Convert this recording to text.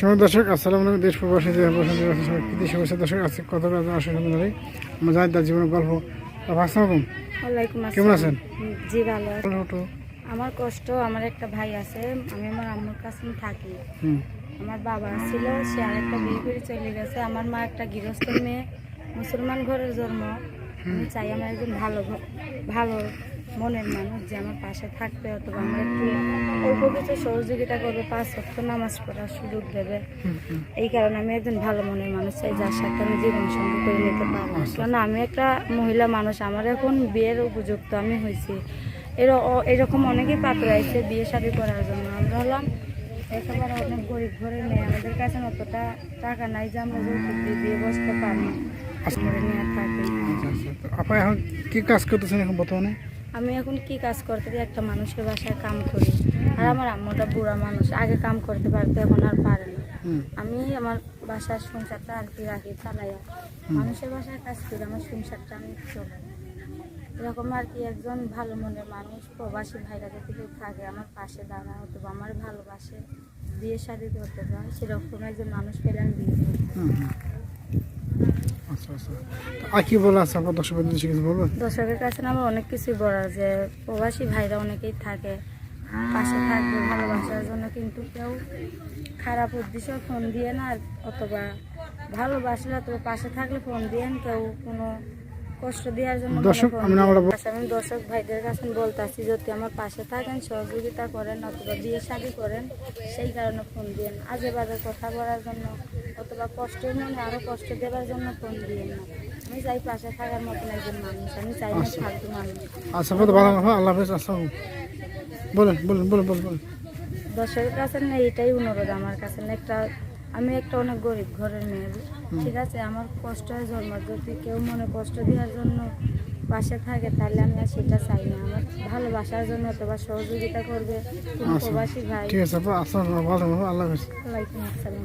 সময় দর্শক আসসালামু আলাইকুম দেশ প্রবাসী আছে শুভেচ্ছা দর্শক আছে কত আসলে ধরে আমরা জানি তার জীবনের গল্প। আসসালামু কেমন আছেন? জি ভালো। আমার কষ্ট আমার একটা ভাই আছে আমি আমার আম্মুর কাছে থাকি। আমার বাবা ছিল সে আরেকটা বিয়ে করে চলে গেছে। আমার মা একটা গৃহস্থ মেয়ে মুসলমান ঘরের জন্ম। আমি চাই আমার একজন ভালো ভালো মনের মানুষ যে আমার পাশে থাকবে অথবা আমার একটু অল্প কিছু সহযোগিতা করবে পাঁচ সপ্তাহ নামাজ পড়ার সুযোগ দেবে। এই কারণে আমি একজন ভালো মনের মানুষ চাই যার সাথে আমি জীবন সঙ্গী করে নিতে পারব। কারণ আমি একটা মহিলা মানুষ আমার এখন বিয়ের উপযুক্ত আমি হয়েছি। এর এরকম অনেকেই পাত্র আছে বিয়ে শাদী করার জন্য। আমরা হলাম একেবারে অনেক গরিব ঘরের মেয়ে। আমাদের কাছে অতটা টাকা নাই যে আমরা দিয়ে বসতে পারি আচ্ছা আচ্ছা। তো আপা এখন কি কাজ করতেছেন এখন বর্তমানে? আমি এখন কি কাজ করতে দিই? একটা মানুষের বাসায় কাম করি। আর আমার আম্মুটা বুড়া মানুষ আগে কাম করতে পারতো এখন আর পারে না। আমি আমার বাসার সংসারটা আর কি রাখি চালাইয়া মানুষের বাসায় কাজ করি আমার সংসারটা আমি চলাই এরকম আর কি একজন ভালো মনের মানুষ প্রবাসী ভাইরা যদি কেউ থাকে আমার পাশে দাঁড়া অথবা আমার ভালোবাসে বিয়ে শাদি করতে চায় সেরকম একজন মানুষ পেলে আমি বিয়ে হুম। আচ্ছা আচ্ছা। তো বলা আছে, আপনার দর্শক বন্ধু কিছু বলবেন? দর্শকের কাছে না আমার অনেক কিছুই বলার যে প্রবাসী ভাইরা অনেকেই থাকে, পাশে থাকবে, ভালোবাসার জন্য কিন্তু কেউ খারাপ উদ্দেশ্য ফোন দিয়ে না অথবা ভালোবাসলে অথবা পাশে থাকলে ফোন দিয়ে কেউ কোনো কষ্ট দেওয়ার জন্য দর্শক, ফোন আমি আমরা আচ্ছা, আমি দর্শক ভাইদের কাছে বলতেছি যদি আমার পাশে থাকেন সহযোগিতা করেন অথবা বিয়ে শাদি করেন সেই কারণে ফোন দিয়েন। আজে বাজে কথা বলার জন্য অথবা কষ্টের মনে আরও কষ্ট দেওয়ার জন্য ফোন দিয়েন না। আমি চাই পাশে থাকার মতন একজন মানুষ আমি চাই না ফালতু মানুষ। আচ্ছা আল্লাহ হাফেজ আসসালাম বলেন বলেন বলেন বলেন দর্শকের কাছে না এটাই অনুরোধ আমার কাছে একটা আমি একটা অনেক গরিব ঘরের মেয়ে ঠিক আছে? আমার কষ্ট হয় জন্ম যদি কেউ মনে কষ্ট দেওয়ার জন্য পাশে থাকে তাহলে আমি আর সেটা চাই না। আমার ভালোবাসার জন্য অথবা সহযোগিতা করবে আচ্ছা। প্রবাসী ভাই। ঠিক আছে আল্লাহ আসসালাম।